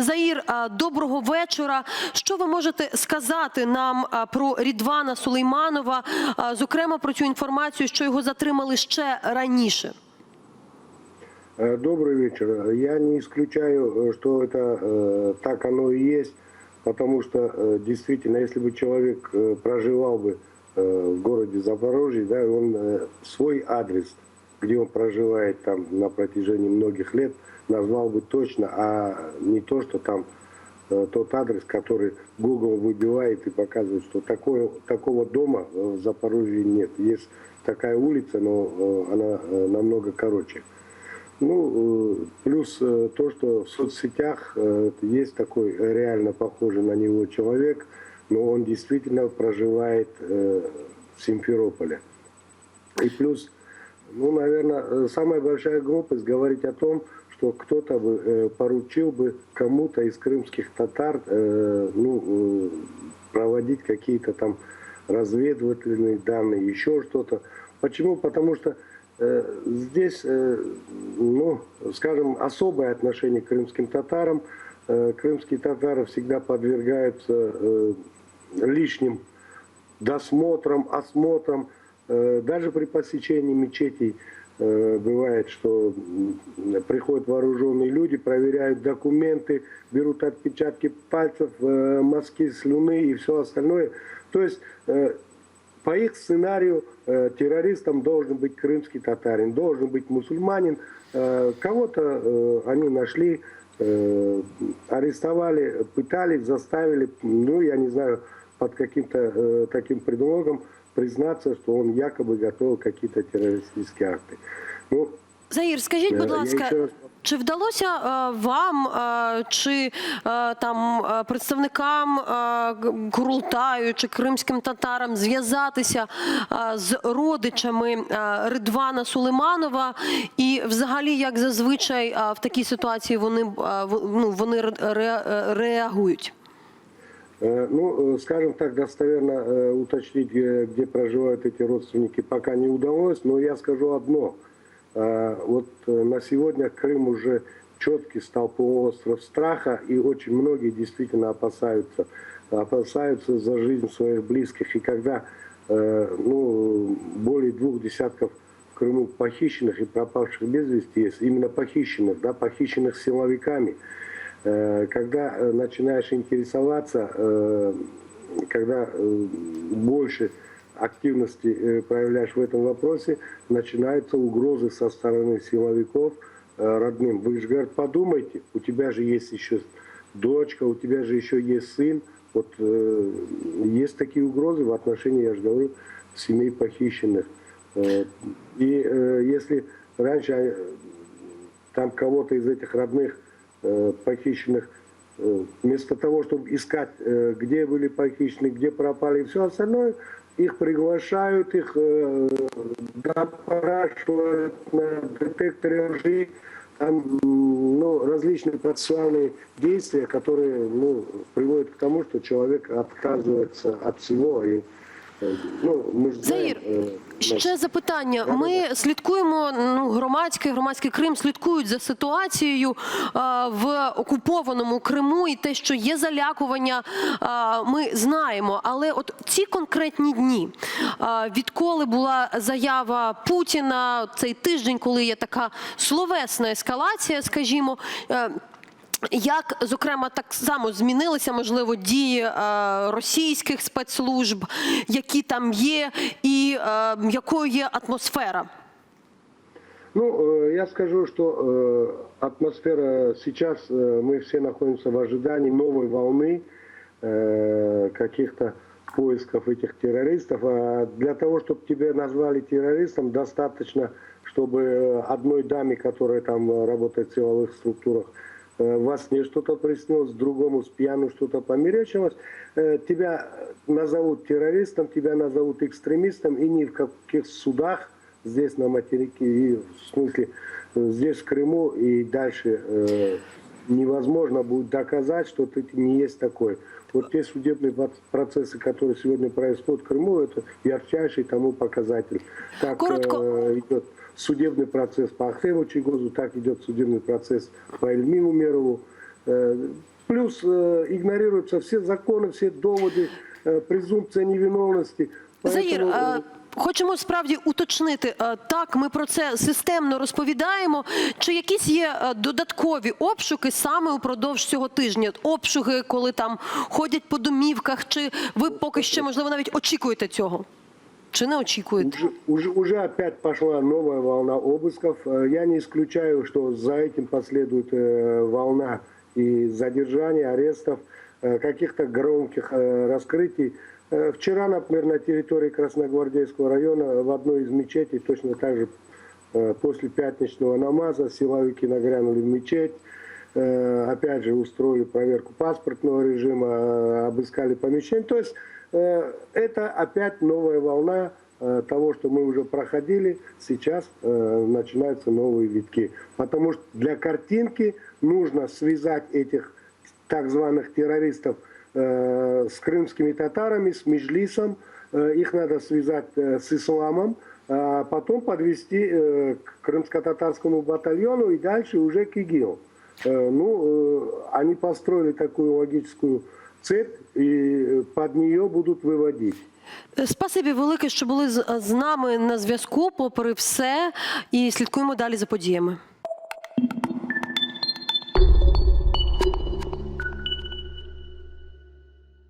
Заїр, а, доброго вечора. Що ви можете сказати нам а, про Рідвана Сулейманова, а, зокрема про цю інформацію, що його затримали ще раніше? Э, Добрый вечер. Я не исключаю, э, что это э, так оно и есть, потому что э, действительно, если бы человек э, проживал бы э, в городе Запорожье, да, он э, свой адрес, где он проживает там на протяжении многих лет, назвал бы точно, а не то, что там э, тот адрес, который Google выбивает и показывает, что такое, такого дома в Запорожье нет. Есть такая улица, но э, она э, намного короче. Ну, плюс то, что в соцсетях есть такой реально похожий на него человек, но он действительно проживает в Симферополе. И плюс, ну, наверное, э, самая большая глупость говорить о том, что кто-то бы э, поручил бы кому-то из крымских татар э, ну, проводить какие-то там разведывательные данные, еще что-то. Почему? Потому что здесь, ну, скажем, особое отношение к крымским татарам. Крымские татары всегда подвергаются лишним досмотром, осмотром. Э, Даже при посещении мечетей э, бывает, что приходят вооруженные люди, проверяют документы, берут отпечатки пальцев, э, мазки слюны и все остальное. То есть по их сценарию террористом должен быть крымский татарин, должен быть мусульманин. Кого-то они нашли, арестовали, пытались, заставили, ну, я не знаю, под каким-то таким предлогом признаться, что он якобы готовил какие-то террористические акты. Ну, Заїр, скажіть, будь ласка, чи вдалося е, вам е, чи е, там представникам Курултаю чи кримським татарам зв'язатися з родичами Ридвана Сулейманова? І взагалі, як зазвичай в такій ситуації вони, ну, вони ре- ре- реагують? Э, Ну, э, скажем так, достоверно э, уточнить, где проживают эти родственники, пока не удалось. Но я скажу одно. Вот на сегодня Крым уже четкий стал полуостров страха, и очень многие действительно опасаются, опасаются за жизнь своих близких. И когда ну, более двух десятков в Крыму похищенных и пропавших без вести есть, именно похищенных, да, похищенных силовиками, когда э, начинаешь интересоваться, э, когда э, больше активности э, проявляешь в этом вопросе, начинаются угрозы со стороны силовиков э, родным. Вы же, говорят, подумайте, у тебя же есть еще дочка, у тебя же еще есть сын. Вот э, есть такие угрозы в отношении, я же говорю, семей похищенных. Э, И э, если раньше э, там кого-то из этих родных э, похищенных, э, вместо того, чтобы искать, э, где были похищены, где пропали и все остальное, их приглашают, их э, допрашивают на детекторе лжи, там ну, различные процессуальные действия, которые ну, приводят к тому, что человек отказывается от всего. И, э, ну, же знаем, Заїр, э, ще запитання. Ми слідкуємо. Ну, громадський громадський Крим слідкують за ситуацією а, в окупованому Криму і те, що є залякування, а, ми знаємо. Але от ці конкретні дні, а, відколи була заява Путіна, цей тиждень, коли є така словесна ескалація, скажімо. е, як, зокрема, так само змінилися, можливо, дії е, російських спецслужб, які там є, і е, якою є атмосфера? Ну, э, я скажу, что э, атмосфера сейчас, э, мы все находимся в ожидании новой волны э, каких-то поисков этих террористов. А для того, чтобы тебя назвали террористом, достаточно, чтобы э, одной даме, которая там э, работает в силовых структурах, э, во сне что-то приснилось, другому с пьяну что-то померещилось, э, тебя назовут террористом, тебя назовут экстремистом, и ни в каких судах здесь на материке, и в смысле э, здесь в Крыму и дальше невозможно будет доказать, что ты не есть такой. Вот те судебные проц- процессы, которые сегодня происходят в Крыму, это ярчайший тому показатель. Как Коротко. идет судебный процесс по Ахтему Чигозу, так идет судебный процесс по Эльмину Мерову. Э, плюс э, игнорируются все законы, все доводы, э, презумпция невиновности. Заїр, Поэтому, е, хочемо справді уточнити. е, Так, ми про це системно розповідаємо. Чи якісь є е, додаткові обшуки саме упродовж цього тижня? Обшуки, коли там ходять по домівках, чи ви поки ще можливо навіть очікуєте цього? Чи не очікуєте? Уже, уже, уже опять пошла новая волна обысков. Э, Я не исключаю, что за этим последует э, волна и задержаний, арестов, э, каких-то громких раскрытий. Вчера, например, на территории Красногвардейского района в одной из мечетей точно так же после пятничного намаза силовики нагрянули в мечеть. Э, Опять же устроили проверку паспортного режима, э, обыскали помещение. То есть э, это опять новая волна того, что мы уже проходили. Сейчас начинаются новые витки. Потому что для картинки нужно связать этих так званых террористов с крымскими татарами, с Межлисом. Их надо связать с исламом, а потом подвести к крымско-татарскому батальону и дальше уже к ИГИЛ. Э, ну, э, они построили такую логическую цепь и под нее будут выводить. Е, Спасибі велике, що були з, з нами на зв'язку, попри все, і слідкуємо далі за подіями.